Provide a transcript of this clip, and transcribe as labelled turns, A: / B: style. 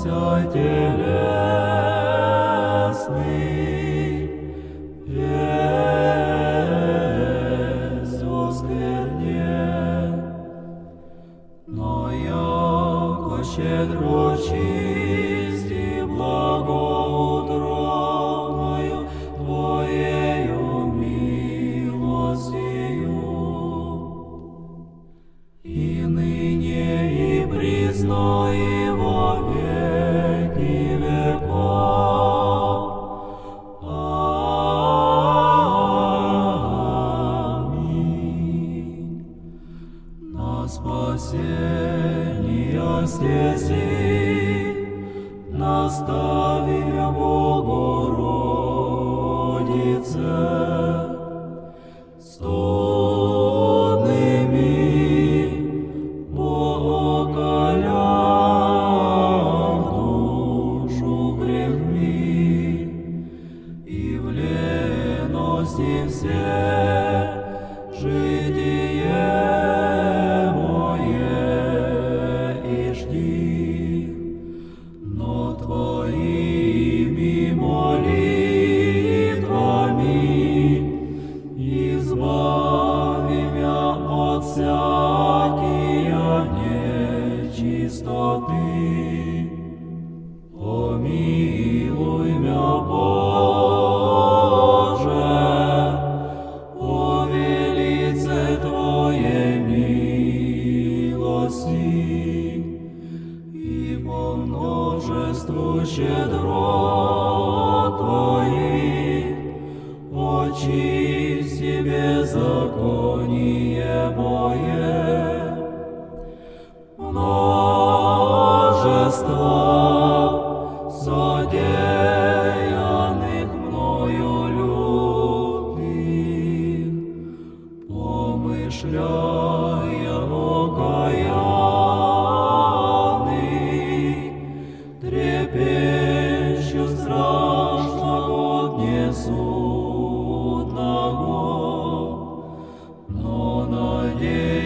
A: Спася телесный, весь восквернен, но яко щедро чисть и благоутробною Твоею милостью, и ныне и присно спасение стези наставили Богородице, студными поколям душу грехми и в лености нечистоты. Помилуй мя, Боже, о велице Твоей милости и по множеству щедрот Деяних мною любих, помишляє окаяний, трепещу страшного дне судного, но надеюсь,